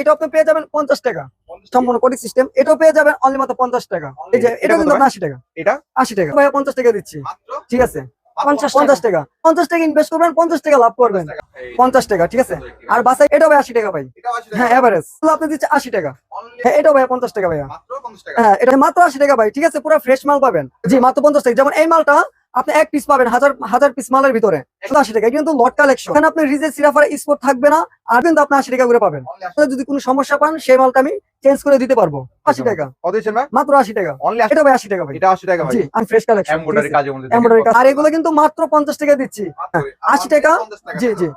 এটা আপনি পেয়ে যাবেন পঞ্চাশ টাকা। সম্পূর্ণ কোডিং সিস্টেম এটাও পেয়ে যাবেন অনলি মাত্র পঞ্চাশ টাকা। এই যে এটা এটা কিন্তু আশি টাকা। এটা? আশি টাকা। ভাইয়া পঞ্চাশ টাকা দিচ্ছি। মাত্র? ঠিক আছে। পঞ্চাশ টাকা। পঞ্চাশ টাকা। ইনভেস্ট করবেন পঞ্চাশ টাকা লাভ করবেন। পঞ্চাশ টাকা। ঠিক আছে? আর বাসায় এটাও ভাই আশি টাকা ভাই। হ্যাঁ এভারেজ আপনি দিচ্ছে আশি টাকা। হ্যাঁ এটাও ভাই পঞ্চাশ টাকা ভাইয়া। মাত্র 50 টাকা। হ্যাঁ এটা মাত্র আশি টাকা ভাই ঠিক আছে? পুরো ফ্রেশ মাল পাবেন। জি মাত্র পঞ্চাশ টাকা। যেমন এই মালটা আপনি এক পিস পাবেন হাজার হাজার পিস মালের ভিতরে। আশি টাকা কিন্তু লট কালেকশন এখানে আপনি রিজের সিরাফার স্পোর্ট থাকবে না আর কিন্তু আপনি আশি টাকা করে পাবেন। যদি কোনো সমস্যা পান সেই মালটা আমি চেঞ্জ করে দিতে পারব। আশি টাকা। মাত্র আশি টাকা। এটা ভাই আশি টাকা ভাই। এটা 80 টাকা ভাই। আমি ফ্রেশ কালেকশন আর এগুলো কিন্তু মাত্র পঞ্চাশ টাকা দিচ্ছি। আশি টাকা। জি জি।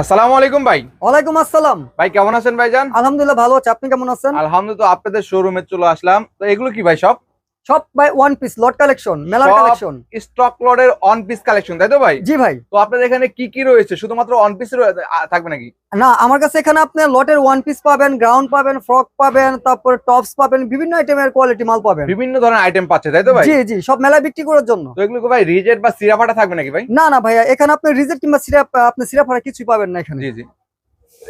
আসসালামু আলাইকুম ভাই। ওয়ালাইকুম আসসালাম। ভাই কেমন আছেন ভাইজান? আলহামদুলিল্লাহ ভালো আছে। আপনি কেমন আছেন? আলহামদুলিল্লাহ আপনাদের শোরুমে চলে আসলাম। তো এগুলো কি ভাই সব? সব ভাই ওয়ান পিস লট কালেকশন মেলার কালেকশন স্টক লটের অন পিস কালেকশন তাই তো ভাই? জি ভাই। তো আপনাদের এখানে কি কি রয়েছে? শুধুমাত্র অন পিস থাকবে নাকি? না আমার কাছে এখানে আপনি লটের ওয়ান পিস পাবেন গ্রাউন্ড পাবেন ফ্রক পাবেন তারপর টপস পাবেন বিভিন্ন আইটেমের কোয়ালিটি মাল পাবেন। বিভিন্ন ধরনের আইটেম পাচ্ছে তাই তো ভাই? জি জি সব মেলায় বিক্রি করার জন্য। তো এগুলো ভাই রিজেট বা সিরাফাটা থাকবে নাকি ভাই? না না ভাইয়া এখানে আপনি রিজেক্ট কিংবা সিরাপ আপনি হারা কিছুই পাবেন না এখানে। জি জি।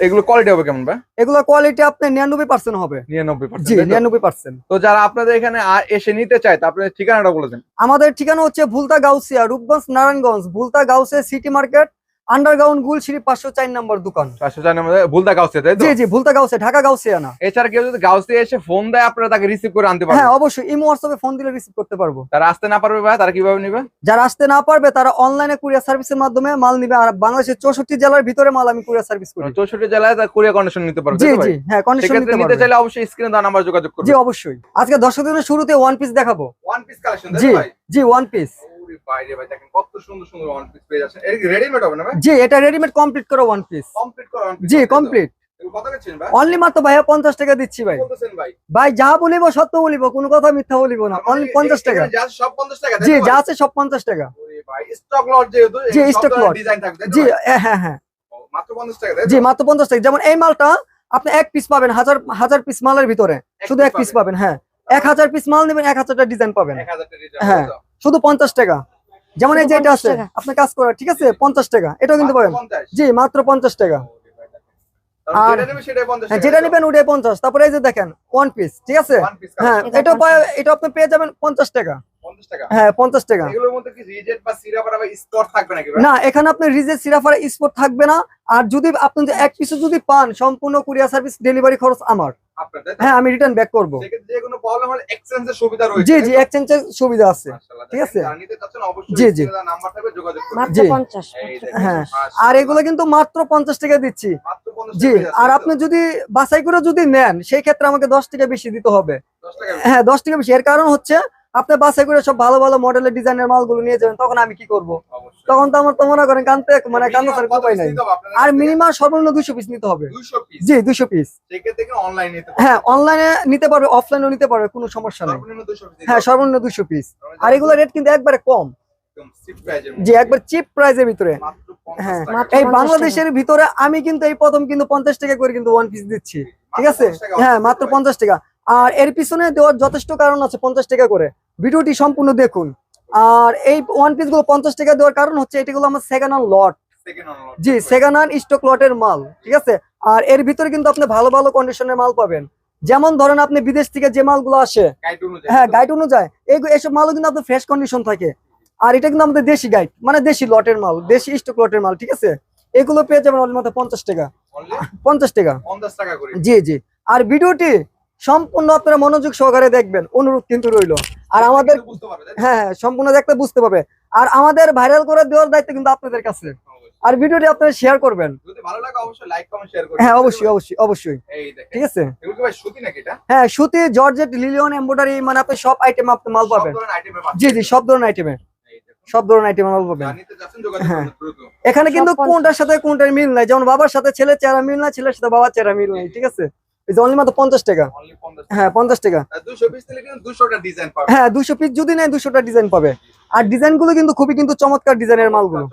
এগুলো কোয়ালিটি হবে কেমন ভাই? এগুলো কোয়ালিটি আপনার নিরানব্বই পার্সেন্ট হবে। নিরানব্বই জি নিরানব্বই পার্সেন্ট তো যারা আপনাদের এখানে এসে নিতে চায় আপনাদের ঠিকানাটা বলে দেন। আমাদের ঠিকানা হচ্ছে Bhulta Gausia Rupganj Narayanganj Bhulta Gausia city market underground গুলশিরি পাঁচশো চার নম্বর দোকান। চারশো চার নম্বরে ভুলতা গাউসে তাই জি জি ভুলতা গাউসিয়া ঢাকা গাউসিয়া না। এছাড়া কেউ যদি গাউসে এসে ফোন দেয় আপনারা তাকে রিসিভ করে আনতে হ্যাঁ অবশ্যই ইমো হোয়াটসঅ্যাপে ফোন দিলে রিসিভ করতে পারব। তারা আসতে না পারবে ভাই তারা কীভাবে নিবে? যারা আসতে না পারবে তারা অনলাইনে কুরিয়ার সার্ভিসের মাধ্যমে মাল নিবে আর বাংলাদেশের চৌষট্টি জেলার ভিতরে মাল আমি কুরিয়ার সার্ভিস করি। চৌষট্টি জেলায় তার কোরিয়া কন্ডিশন নিতে পারবে জি? জি হ্যাঁ কন্ডিশন নিতে নিতে চাইলে অবশ্যই স্ক্রিনে দেওয়া নাম্বার যোগাযোগ করবে জি অবশ্যই। আজকে দর্শক দিনের শুরুতে ওয়ান পিস দেখাবো। ওয়ান পিস কালেকশন জি জি ওয়ান পিস ওরে বাইরে ভাই দেখেন কত সুন্দর সুন্দর ওয়ান পিস পেয়ে যাচ্ছেন। এটা রেডিমেড হবে না ভাই? জি এটা রেডিমেড কমপ্লিট করা ওয়ান পিস করা জি অনলি মাত্র ভাইয়া পঞ্চাশ টাকা দিচ্ছি ভাই। ভাই? যা বলিব সত্য বলিব কোনো কথা মিথ্যা বলিব না। অনলি পঞ্চাশ টাকা। এখানে যা আছে সব 50 টাকা জি যা আছে সব পঞ্চাশ টাকা। Stock lot? হ্যাঁ হ্যাঁ হ্যাঁ। মাত্র 50 টাকা তাই তো? জি মাত্র পঞ্চাশ টাকা। যেমন এই মালটা আপনি এক পিস পাবেন হাজার হাজার পিস মালের ভিতরে। শুধু এক পিস পাবেন। হ্যাঁ। এক হাজার পিস মাল নেবেন এক হাজারটা ডিজাইন পাবেন। 1000 টাকা ডিজাইন হ্যাঁ। শুধু পঞ্চাশ টাকা। যেমন এই যে এটা 50 আছে আপনার আপনি কাজ করা ঠিক আছে? পঞ্চাশ টাকা। এটাও কিন্তু পাবেন। জি মাত্র পঞ্চাশ টাকা। আর আর- যেটা নেবে সেটাই 50 হ্যাঁ টাকা, যেটা? নেবেন ওটাই পঞ্চাশ। তারপরে এই যে দেখেন ওয়ান পিস ঠিক আছে? হ্যাঁ এটা এটা আপনি পেয়ে যাবেন পঞ্চাশ টাকা। হ্যাঁ পঞ্চাশ টাকা। এগুলোর মধ্যে কি রিজেট বা সিরাপ বা স্পট থাকবে নাকি ভাই? না এখানে আপনি রিজের সিরাফার স্পট থাকবে না। আর যদি আপনি এক পিসও যদি পান সম্পূর্ণ কুরিয়ার সার্ভিস ডেলিভারি খরচ আমার। আপনার তাই তো? হ্যাঁ আমি রিটার্ন ব্যাক করব। সেক্ষেত্রে যে কোনো প্রবলেম হলে এক্সচেঞ্জের সুবিধা রয়েছে জি জি এক্সচেঞ্জের সুবিধা আছে। ঠিক আছে? যারা নিতে চাচ্ছেন অবশ্যই জি, জি। স্ক্রিনে দেওয়া নাম্বার থাকবে যোগাযোগ করবেন মাত্র পঞ্চাশ। হ্যাঁ। আর এগুলো কিন্তু মাত্র পঞ্চাশ টাকা দিচ্ছি। জি আর আপনি যদি বাছাই করে যদি নেন সেই ক্ষেত্রে আমাকে দশ টাকা বেশি দিতে হবে। হ্যাঁ দশ টাকা বেশি। এর কারণ হচ্ছে আপনি বাছাই করে সব ভালো ভালো মডেলের ডিজাইনের মালগুলো নিয়ে যাবেন তখন আমি কি করব? তখন তো আমার তো মনে করেন কানতে মানে কান্দা Minimum ছাড়া উপায় নাই। আর মিনিমাম সর্বনিম্ন দুশো পিস নিতে হবে। 200 পিস জি দুশো পিস হ্যাঁ অনলাইনে নিতে পারবে অফলাইনেও নিতে পারবে কোনো সমস্যা নেই। সর্বনিম্ন 200 পিস হ্যাঁ সর্বনিম্ন দুশো পিস আর এগুলো রেট কিন্তু একবারে কম। যে একবার চিপ প্রাইসের ভিতরে। হ্যাঁ এই বাংলাদেশের ভিতরে আমি কিন্তু এই প্রথম কিন্তু পঞ্চাশ টাকা করে কিন্তু ওয়ান পিস দিচ্ছি। ঠিক আছে? হ্যাঁ মাত্র পঞ্চাশ টাকা। আর এর পিছনে দেওয়ার যথেষ্ট কারণ আছে পঞ্চাশ টাকা করে। ভিডিওটি সম্পূর্ণ দেখুন। আর এই ওয়ান পিসগুলো পঞ্চাশ টাকা দেওয়ার কারণ হচ্ছে এটিগুলো আমার সেকেন্ড হ্যান্ড লট। জি সেকেন্ড হ্যান্ড স্টক লটের মাল ঠিক আছে? আর এর ভিতরে কিন্তু আপনি ভালো ভালো কন্ডিশনের মাল পাবেন। যেমন ধরেন আপনি বিদেশ থেকে যে মালগুলো আসে হ্যাঁ গাইড অনুযায়ী এই এসব মালও কিন্তু আপনার ফ্রেশ কন্ডিশন থাকে। আর এটা কিন্তু আমাদের দেশি গাইড মানে দেশি লটের মাল দেশি স্টক লটের মাল ঠিক আছে? এগুলো পেয়ে যাবেন অনলি মাত্র পঞ্চাশ টাকা। পঞ্চাশ টাকা। টাকা জি জি। আর ভিডিওটি সম্পূর্ণ আপনারা মনোযোগ সহকারে দেখবেন। অনুরোধ কিন্তু রইল। আর আমাদের? হ্যাঁ হ্যাঁ সম্পূর্ণ দেখতে বুঝতে পারবে। আর আমাদের ভাইরাল করে দেওয়ার দায়িত্ব কিন্তু আপনাদের কাছে। আর ভিডিওটি আপনারা শেয়ার করবেন। যদি ভালো লাগে অবশ্যই লাইক কমেন্ট শেয়ার করবেন। হ্যাঁ অবশ্যই অবশ্যই অবশ্যই। এই দেখেন। ঠিক আছে? এগুলো কি ভাই সুতি নাকি এটা? হ্যাঁ সুতি জর্জেট লিলিয়ন এমব্রয়ডারি মানে আপনি সব আইটেম আপনি মাল সব পাবেন। ধরনের আইটেমে জি জি সব ধরনের আইটেমে সব ধরনের আইটেম মাল পাবেন। জানিতে যাচ্ছেন যোগাযোগ হ্যাঁ। করুন এখানে কিন্তু কোনটার সাথে কোনটার মিল নাই। যেমন বাবার সাথে ছেলের চেহারা মিল নাই ছেলের সাথে বাবার চেহারা মিল নাই। ঠিক আছে? যে অনলি মাত্র পঞ্চাশ টাকা। হ্যাঁ পঞ্চাশ টাকা। আর 200 পিস নিলে কিন্তু 200 টা ডিজাইন পাবে। হ্যাঁ দুশো পিস যদি নেয় দুশোটা ডিজাইন পাবে। আর ডিজাইনগুলো কিন্তু খুবই কিন্তু চমৎকার ডিজাইনের মালগুলো।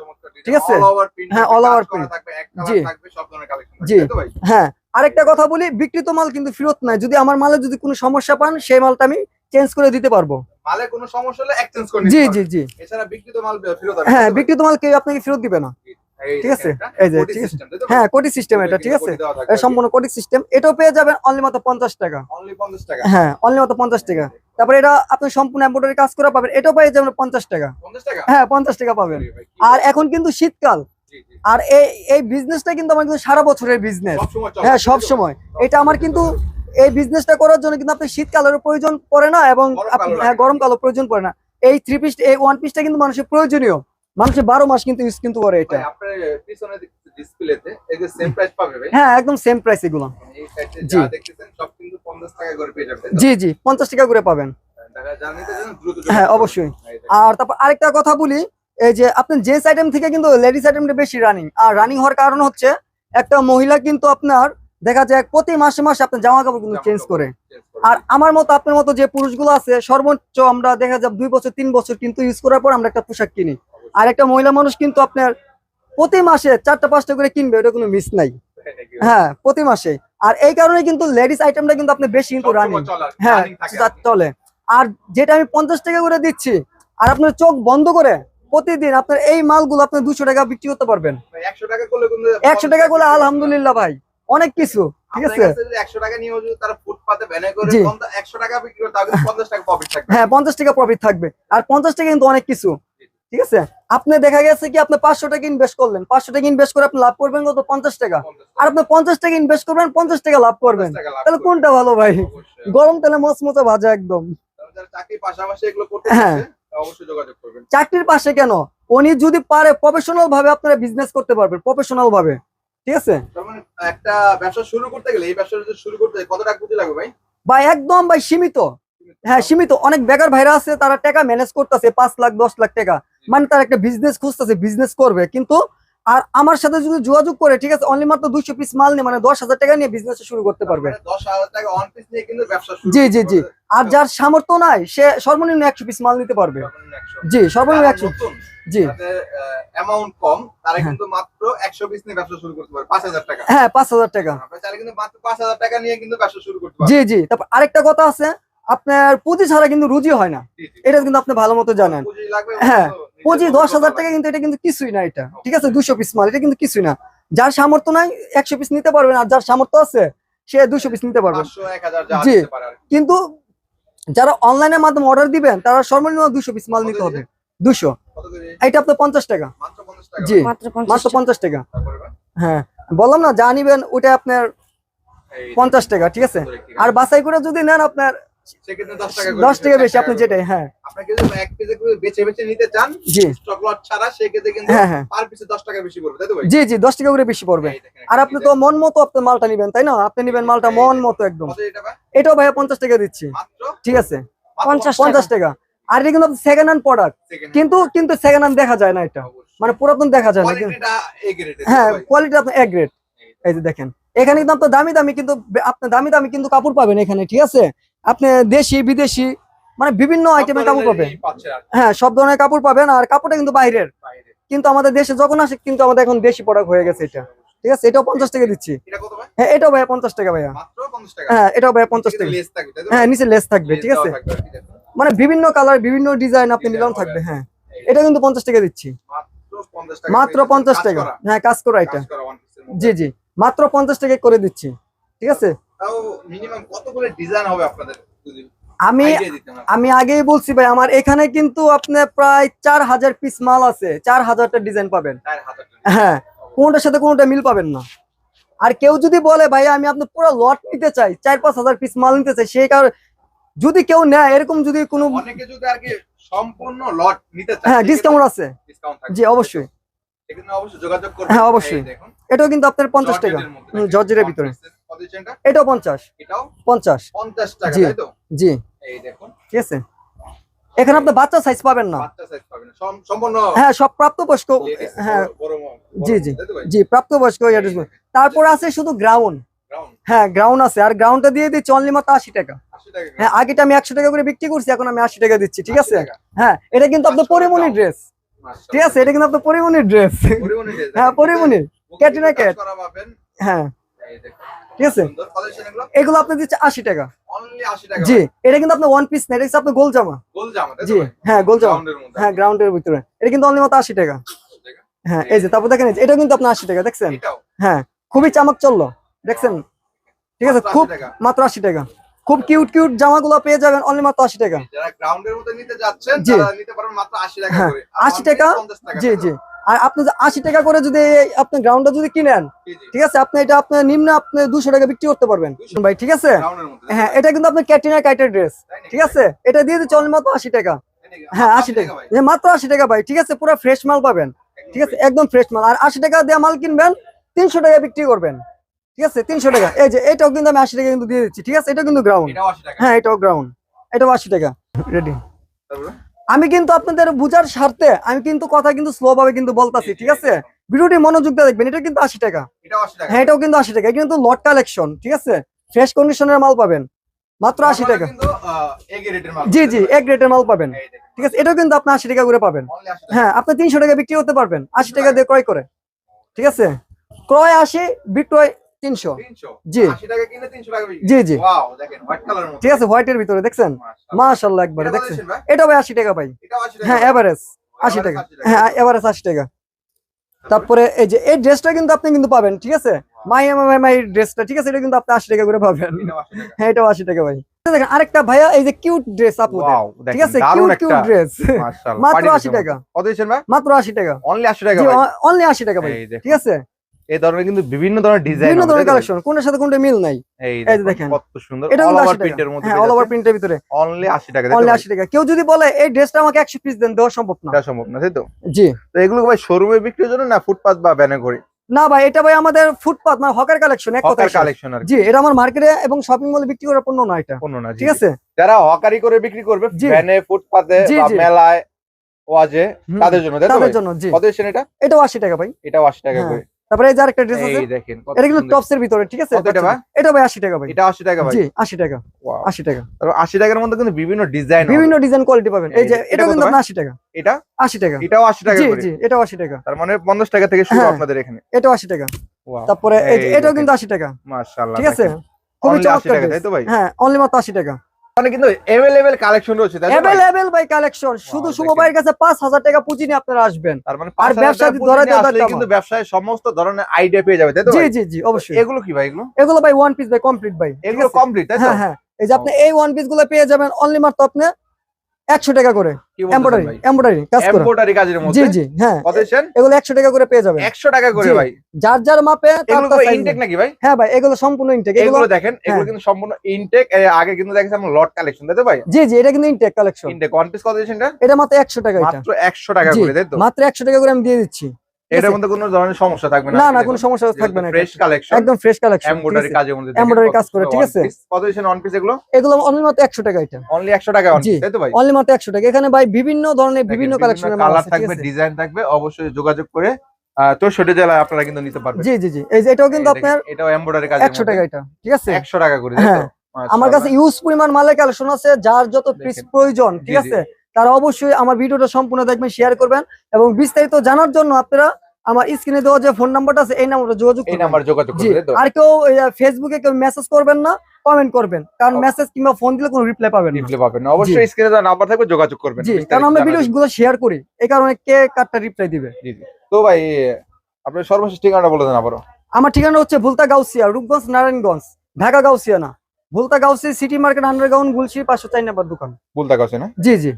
ঠিক আছে? হ্যাঁ, জি। জি। হ্যাঁ আরেকটা কথা বলি বিক্রিত মাল কিন্তু ফেরত নাই। যদি আমার মালে যদি কোনো সমস্যা পান সেই মালটা আমি চেঞ্জ করে দিতে পারব। মালে কোনো সমস্যা হলে এক্সচেঞ্জ করে জি জি জি। এছাড়া বিক্রিত মাল ফেরত হ্যাঁ বিক্রিত মাল কেউ আপনাকে ফেরত দিবে না। ঠিক আছে? এই যে, কোটি ঠিক আছে। তো? হ্যাঁ কোটি সিস্টেম এটা ঠিক আছে? সম্পূর্ণ কোটি সিস্টেম এটাও পেয়ে যাবেন অনলি মাত্র পঞ্চাশ টাকা। Only 50 টাকা। হ্যাঁ অনলি মাত্র পঞ্চাশ টাকা। তারপরে এটা আপনি সম্পূর্ণ এম্ব্রয়ডারি কাজ করা পাবেন এটাও পেয়ে যাবেন পঞ্চাশ টাকা। হ্যাঁ পঞ্চাশ টাকা পাবেন। আরে এখন কিন্তু শীতকাল। আর এই এই বিজনেসটা কিন্তু আমার কিন্তু সারা বছরের বিজনেস হ্যাঁ সব সময়। এটা আমার কিন্তু এই বিজনেসটা করার জন্য কিন্তু আপনি শীতকালের প্রয়োজন পড়ে না এবং গরমকালও হ্যাঁ। গরমকালও প্রয়োজন পড়ে না। এই থ্রি পিস এই ওয়ান পিসটা কিন্তু মানুষের প্রয়োজনীয়। মানুষের বারো মাস কিন্তু ইউজ কিন্তু করে এটা। হ্যাঁ একদম সেম প্রাইস এগুলো। জি। যা দেখতেছেন সব কিন্তু 50 টাকা করে পেয়ে যাবেন। জি পঞ্চাশ টাকা করে পাবেন। হ্যাঁ অবশ্যই। আর তারপর আরেকটা কথা বলি এই যে আপনার জেন্টস আইটেম থেকে কিন্তু লেডিস আইটেমটা বেশি রানিং আর রানিং হওয়ার কারণ হচ্ছে একটা মহিলা কিন্তু আপনার দেখা যায় প্রতি মাসে মাসে আপনার জামা কাপড় কিন্তু চেঞ্জ করে। করে। আর আমার মতো আপনার মতো যে পুরুষগুলো আছে সর্বোচ্চ আমরা দেখা যায় দুই বছর তিন বছর কিন্তু ইউজ করার পর আমরা একটা পোশাক কিনি। আর একটা মহিলা মানুষ কিন্তু আপনার প্রতি মাসে চারটা পাঁচটা করে কিনবে ওটা কোনো মিস নাই। হ্যাঁ প্রতি মাসে। আর এই কারণে কিন্তু লেডিস আইটেমটা কিন্তু আপনি বেশি কিন্তু রানিং হ্যাঁ চলে। আর যেটা আমি পঞ্চাশ টাকা করে দিচ্ছি আর আপনার চোখ বন্ধ করে প্রতিদিন আপনার এই মালগুলো আপনি দুশো টাকা বিক্রি করতে পারবেন। ভাই, 100 টাকা করলে একশো টাকা করে আলহামদুলিল্লাহ ভাই অনেক কিছু ঠিক আছে? কাছে যদি 100 টাকা নিয়েও যদি তারা ফুটপাতে ভ্যানে করে জি। 100 টাকা বিক্রি করে তাহলে 50 টাকা প্রফিট থাকবে। হ্যাঁ পঞ্চাশ টাকা প্রফিট থাকবে। আর পঞ্চাশ টাকা কিন্তু অনেক কিছু। ঠিক আছে? আপনি দেখা গেছে কি আপনি পাঁচশো টাকা ইনভেস্ট করলেন। পাঁচশো টাকা ইনভেস্ট করে আপনি লাভ করবেন কত? পঞ্চাশ টাকা। আর আপনি পঞ্চাশ টাকা ইনভেস্ট করবেন পঞ্চাশ টাকা লাভ করবেন। তাহলে কোনটা ভালো ভাই? গরম তেলে মচমচে ভাজা একদম। হ্যাঁ। চাকরির পাশে কেন? উনি যদি পারে প্রফেশনাল ভাবে আপনারা বিজনেস করতে পারবেন প্রফেশনাল ভাবে। ঠিক আছে? মানে একটা ব্যবসা শুরু করতে গেলে এই ব্যবসাটা শুরু করতে কত টাকা পুঁজি লাগবে ভাই? একদম ভাই সীমিত। হ্যাঁ সীমিত। অনেক বেকার ভাইরা আছে তারা টাকা ম্যানেজ করতেছে পাঁচ লাখ দশ লাখ টাকা। মানে তার একটা বিজনেস খুঁজতেছে বিজনেস করবে। কিন্তু আর আমার সাথে যদি যোগাযোগ করে ঠিক আছে অনলি মাত্র দুইশো পিস মাল নিয়ে মানে দশ হাজার টাকা নিয়ে বিজনেস শুরু করতে পারবে। 10000 টাকা অন পিস নিয়ে কিন্তু জি, জি, জি। আর যার সামর্থ্য নাই সে সর্বনিম্ন একশো পিস মাল নিতে পারবে। সর্বনিম্ন 100 জি সর্বনিম্ন একশো জি। অ্যামাউন্ট কম তারা হ্যাঁ। কিন্তু মাত্র 100 পিস নিয়ে ব্যবসা শুরু করতে পারে 5000 টাকা। হ্যাঁ পাঁচ হাজার টাকা। আপনারা কিন্তু মাত্র 5000 টাকা নিয়ে কিন্তু ব্যবসা শুরু করতে জি জি। তারপর আরেকটা কথা আছে আপনার পুঁজি ছাড়া কিন্তু রুজি হয় না। এটা কিন্তু আপনি ভালো মতো জানেন। হ্যাঁ, পুঁজি দশ হাজার টাকা কিন্তু এটা কিন্তু কিছুই না এটা। ঠিক আছে? দুশো পিস মাল এটা কিন্তু কিছুই না। যার সামর্থ্য নাই একশো পিস নিতে পারবেন আর যার সামর্থ্য আছে সে দুশো পিস নিতে পারবেন 500 1000 যা জি। কিন্তু যারা অনলাইনের মাধ্যমে অর্ডার দিবেন তারা সর্বনিম্ন দুশো পিস মাল নিতে হবে। দুশো। এটা আপনার পঞ্চাশ টাকা। মাত্র 50 টাকা? জি মাত্র পঞ্চাশ টাকা। হ্যাঁ। বললাম না যা নিবেন ওটা আপনার পঞ্চাশ টাকা ঠিক আছে? আর বাছাই করে যদি নেন আপনার সেক্ষেত্রে 10 টাকা করে দশ টাকা বেশি আপনি টাকা যেটাই হ্যাঁ। আপনাকে যদি এক পিসে বেছে বেছে নিতে চান জি। স্টক ছাড়া সেক্ষেত্রে কিন্তু হ্যাঁ হ্যাঁ। পার পিসে 10 টাকা বেশি পড়বে তাই তো জি জি দশ টাকা করে বেশি পড়বে। আর আপনি তো মন মতো আপনি মালটা নিবেন তাই না? আপনি নিবেন মালটা মন মতো একদম? এটাও ভাইয়া পঞ্চাশ টাকা দিচ্ছি। ঠিক আছে। পঞ্চাশ টাকা। আর এটা কিন্তু সেকেন্ড হ্যান্ড প্রোডাক্ট কিন্তু কিন্তু সেকেন্ড হ্যান্ড দেখা যায় না এটা। মানে পুরাতন দেখা যায় না। হ্যাঁ কোয়ালিটি আপনার এক গ্রেড এই যে দেখেন। এখানে কিন্তু আপনার দামি দামি কিন্তু আপনি দামি দামি কিন্তু কাপড় পাবেন এখানে ঠিক আছে? আপনি দেশি বিদেশি মানে বিভিন্ন আইটেমের কাপড় পাবেন। হ্যাঁ সব ধরনের কাপড় পাবেন আর কাপড়টা কিন্তু বাইরের। কিন্তু আমাদের দেশে যখন আসে কিন্তু আমাদের এখন দেশি প্রোডাক্ট হয়ে গেছে এটা। ঠিক আছে? এটাও পঞ্চাশ টাকা দিচ্ছি। হ্যাঁ এটাও ভাইয়া পঞ্চাশ টাকা ভাইয়া। মাত্র 50 টাকা? হ্যাঁ এটাও ভাইয়া পঞ্চাশ টাকা। হ্যাঁ নিচে লেস থাকবে ঠিক আছে? মানে বিভিন্ন কালার বিভিন্ন ডিজাইন আপনি মিলানো। থাকবে হ্যাঁ। এটা কিন্তু পঞ্চাশ টাকা দিচ্ছি। মাত্র 50 টাকা। মাত্র পেয়ে পঞ্চাশ টাকা। হ্যাঁ কাজ করা এটা। জি জি। মাত্র পঞ্চাশ টাকা করে দিচ্ছি। ঠিক আছে? আমি আপনি। আমি আগেই বলছি ভাই আমার এখানে কিন্তু আপনার প্রায় চার হাজার পিস মাল আছে। চার হাজারটা ডিজাইন পাবেন। হ্যাঁ কোনটার সাথে কোনটা মিল পাবেন না। আর কেউ যদি বলে ভাই আমি আপনার পুরো লট নিতে চাই চার পাঁচ হাজার পিস মাল নিতে চাই সেই কারণে যদি কেউ নেয় এরকম যদি কোনো সম্পূর্ণ লট নিতে হ্যাঁ ডিসকাউন্ট আছে। জি অবশ্যই। হ্যাঁ, অবশ্যই। এটাও কিন্তু আপনার পঞ্চাশ টাকা। one ভিতরে। এটাও পঞ্চাশ। পঞ্চাশ। জি। জি। ঠিক আছে। এখানে আপনি বাচ্চা সাইজ পাবেন না। হ্যাঁ সব প্রাপ্তবয়স্ক হ্যাঁ। জি, জি। জি প্রাপ্তবয়স্ক তারপর আছে শুধু গ্রাউন্ড হ্যাঁ গ্রাউন্ড আছে। আর গ্রাউন্ডটা দিয়ে দিচ্ছি অনলি মাত্র আশি টাকা। হ্যাঁ আগেটা আমি একশো টাকা করে বিক্রি করছি এখন আমি আশি টাকা দিচ্ছি ঠিক আছে? হ্যাঁ এটা কিন্তু আপনার 500 পরিমণি ড্রেস। ঠিক আছে এটা কিন্তু আপনার পরিমণি ড্রেস হ্যাঁ দেখেন, পরিমণি বুকে ক্যাটরিনা ক্যাট। হ্যাঁ। ঠিক আছে। এগুলো? আপনি দিচ্ছে আশি টাকা। Only 80 টাকা জি এটা কিন্তু আপনার ওয়ান পিস না এটা আপনার গোল জামা। জি হ্যাঁ গোল জামা। হ্যাঁ গ্রাউন্ডের ভিতরে। এটা কিন্তু অনলি মাত্র আশি টাকা। হ্যাঁ এই যে তারপর দেখেন এটাও কিন্তু আপনার আশি টাকা দেখছেন? হ্যাঁ খুবই চামক চলল দেখছেন ঠিক আছে খুব মাত্র আশি টাকা। খুব কিউট কিউট জামাগুলো পেয়ে যাবেন অনলি মাত্র আশি টাকা। যারা গ্রাউন্ডের মধ্যে নিতে যাচ্ছেন তারা নিতে পারবেন মাত্র 80 টাকা হ্যাঁ, করে। 80 টাকা, piece 50 টাকা জি জি। আর আপনি আশি টাকা করে যদি আপনি গ্রাউন্ডটা যদি কিনেন। ঠিক আছে? আপনি এটা আপনি নিম্ন আপনি দুশো টাকা বিক্রি করতে পারবেন। ভাই ঠিক আছে? হ্যাঁ এটা কিন্তু আপনার ক্যাটরিনা কাইটের ড্রেস ঠিক আছে? এটা দিয়ে দিচ্ছে অনলি মাত্র আশি টাকা। হ্যাঁ আশি টাকা। ভাই। মাত্র আশি টাকা ভাই ঠিক আছে? পুরো ফ্রেশ মাল পাবেন। ঠিক আছে? একদম ফ্রেশ মাল। আর আশি টাকা দিয়ে মাল কিনবেন তিনশো টাকা বিক্রি করবেন। ঠিক আছে তিনশো টাকা। এই যে এটাও কিন্তু আমি আশি টাকা কিন্তু দিয়ে দিচ্ছি ঠিক আছে? এটা কিন্তু গ্রাউন্ড এটাও 80 টাকা। হ্যাঁ এটাও গ্রাউন্ড এটাও আশি টাকা। রেডি আমি কিন্তু আপনাদের বুঝার স্বার্থে আমি কিন্তু কথা কিন্তু স্লো ভাবে কিন্তু বলতাছি ঠিক আছে? ভিডিওটি মনোযোগ দিয়ে দেখবেন এটা কিন্তু আশি টাকা। এটাও 80 টাকা। হ্যাঁ এটাও কিন্তু আশি টাকা। কিন্তু লট কালেকশন ঠিক আছে? ফ্রেশ কন্ডিশনের মাল পাবেন। মাত্র আশি টাকা। জি জি এক রেটের মাল পাবেন। ঠিক আছে? এটাও কিন্তু আপনি আশি টাকা করে পাবেন। Only 80 টাকা। হ্যাঁ আপনি তিনশো টাকা বিক্রি করতে পারবেন। আশি টাকা দিয়ে ক্রয় করে। ঠিক আছে? ক্রয় আশি বিক্রয় তিনশো। জি। 80 টাকা কিনে 300 টাকা বিক্রি জি জি। ঠিক আছে হোয়াইটের ভিতরে দেখছেন। মাশাল্লাহ একবারে দেখছেন? এটা ভাই আশি টাকা ভাই। 80 হ্যাঁ এভারেজ আশি টাকা। হ্যাঁ এভারেজ আশি টাকা। তারপরে এই যে এই ড্রেসটা কিন্তু আপনি কিন্তু পাবেন ঠিক আছে? মাই মাই মাই ড্রেসটা ঠিক আছে? এটা কিন্তু আপনি আশি টাকা করে পাবেন। 80 হ্যাঁ এটাও আশি টাকা ভাই। দেখেন আরেকটা ভাইয়া এই যে কিউট ড্রেস ওয়াও ঠিক আছে? কিউট কিউট ড্রেস মাত্র পাড়ি আশি দিচ্ছে টাকা। কত দিচ্ছেন ভাই? মাত্র আশি টাকা। অনলি 80 টাকা ভাই। অনলি আশি টাকা ভাই। ঠিক আছে? এই ধরনের কিন্তু বিভিন্ন ধরনের ডিজাইন বিভিন্ন ধরনের কালেকশন কোনটার সাথে কোনটা মিল নাই। এই দেখুন। কত সুন্দর এটা অল ওভার প্রিন্টের মধ্যে হ্যাঁ অল ওভার প্রিন্টের ভিতরে। অনলি 80 টাকা অনলি তাই আশি টাকা। কেউ যদি বলে এই ড্রেসটা আমাকে একশো পিস দেন দেওয়া সম্ভব না। এটা সম্ভব না তাই তো? জি। তো এগুলো ভাই শোরুমে বিক্রির জন্য না ফুটপাত বা ব্যানে করে না ভাই এটা ভাই আমাদের ফুটপাত মানে হকার কালেকশন এক হকার কথা কালেকশন আর জি এটা আমার মার্কেটে এবং শপিং মলে বিক্রি করার পণ্য না এটা। কোনো না ঠিক আছে? যারা হকারি করে বিক্রি করবে জি। ভ্যানে ফুটপাতে বা মেলায় ওয়াজে তাদের জন্য তাদের জন্য জি। কত এটা? এটাও আশি টাকা ভাই। এটাও 80 টাকা হ্যাঁ, করে। তারপরে এই যে আরেকটা ড্রেস আছে এই দেখেন এটা কিন্তু সুন্দর। টপস এর ভিতরে ঠিক আছে? এটা ভাই? এটা ভাই আশি টাকা ভাই। এটা 80 টাকা ভাই। জি আশি টাকা। Wow. আশি টাকা। তারপর 80 টাকার মধ্যে কিন্তু বিভিন্ন ডিজাইন বিভিন্ন ডিজাইন কোয়ালিটি পাবেন। এই যে এটা কিন্তু কত আপনার আশি টাকা। এটা? আশি টাকা। এটাও 80 টাকা জি করে। জি এটাও আশি টাকা। তার মানে 50 টাকা থেকে শুরু হ্যাঁ। আপনাদের এখানে। এটাও আশি টাকা। Wow. তারপরে এটাও কিন্তু আশি টাকা। মাশাআল্লাহ ঠিক আছে। খুবই চমৎকার তাই তো ভাই? হ্যাঁ অনলি মাত্র আশি টাকা। মানে কিন্তু अवेलेबल কালেকশন রয়েছে তাই তো ভাই? অ্যাভেলেবেল বাই কালেকশন শুধু শুভ দেখেন। ভাইয়ের কাছে পাঁচ হাজার টাকা পুঁজি নিয়ে আপনারা আসবেন তার মানে আর 5000 ব্যবসা টাকা যদি পুঁজি ধরা নিয়ে দেওয়া আসলেই দাম। কিন্তু ব্যবসায় সমস্ত ধরনের আইডিয়া পেয়ে যাবে তাই তো জি ভাই? জি জি অবশ্যই এগুলো কি ভাই এগুলো এগুলো ভাই ওয়ান পিস ভাই কমপ্লিট ভাই ঠিক এগুলো আছে? কমপ্লিট তাই তো হ্যাঁ হ্যাঁ এই যে আপনি এই ওয়ান পিস গুলো পেয়ে যাবেন অনলি মাত্র আপনি একশো টাকা করে। এমব্রয়ডারি এমব্রয়ডারি কাজ এমব্রয়ডারি কাজের মধ্যে? জি হ্যাঁ। এগুলো একশো টাকা করে পেয়ে যাবেন 100 টাকা করে ভাই। যার যার মাপে ইনটেক নাকি ভাই? হ্যাঁ ভাই এগুলো সম্পূর্ণ ইনটেক এগুলো দেখেন এগুলো হ্যাঁ। কিন্তু সম্পূর্ণ ইনটেক আগে কিন্তু দেখেছি আমরা লট কালেকশন তাই তো ভাই? জি জি এটা কিন্তু intact collection intact one piece কত দিচ্ছেন এটা? মাত্র একশো টাকা মাত্র 100 টাকা করে তাই তো? মাত্র একশো টাকা করে আমি দিয়ে দিচ্ছি। এটার মধ্যে কোনো ধরনের সমস্যা থাকবে না। না না কোনো সমস্যা থাকবে না ফ্রেশ কালেকশন একদম ফ্রেশ কালেকশন এমব্রয়ডারি কাজের মধ্যে কাজ করে, ঠিক আছে? কত ওয়ান পিস এগুলো? এগুলো অনলি মাত্র একশো টাকা এটা অনলি 100 টাকা ওয়ান তাই তো ভাই? অনলি মাত্র টাকা। এখানে ভাই বিভিন্ন ধরনের বিভিন্ন কালেকশনের মাল কালার আছে থাকবে ডিজাইন থাকবে অবশ্যই যোগাযোগ করে চৌষট্টি জেলায় আপনারা কিন্তু নিতে পারবেন। জি জি জি। এই যে এটাও কিন্তু আপনার এটাও এমব্রয়ডারি কাজ একশো টাকা এটা ঠিক আছে? একশো টাকা করে হ্যাঁ। আমার কাছে ইউজ পরিমাণ মালের কালেকশন আছে যার যত পিস প্রয়োজন ঠিক। আছে? তারা অবশ্যই আমার ভিডিওটা সম্পূর্ণ দেখবেন শেয়ার করবেন এবং বিস্তারিত জানার জন্য আপনারা আমার স্ক্রিনে দেওয়া যে ফোন নাম্বারটা আছে এই নাম্বারে যোগাযোগ এই নাম্বার যোগাযোগ আর কেউ ফেসবুকে কেউ মেসেজ করবেন না কমেন্ট করবেন। কারণ মেসেজ কিংবা ফোন দিলে কোনো রিপ্লাই পাবেন না। রিপ্লাই পাবেন না। অবশ্যই স্ক্রিনে দেওয়া নাম্বার থাকবে যোগাযোগ করবেন। জি কারণ আমরা জানার ভিডিও জন্য। গুলো শেয়ার করি। এই কারণে কে কারটা রিপ্লাই দিবে? জি জি। তো ভাই আপনি সর্বশেষ ঠিকানাটা বলে দেন আবারও। আমার ঠিকানা হচ্ছে ভুলতা গাউসিয়া রূপগঞ্জ নারায়ণগঞ্জ ঢাকা গাউসিয়া না Bhulta Gausia city market underground গুলশি পাঁচশো চার নাম্বার দোকান। বলতে কাছে না জি জি।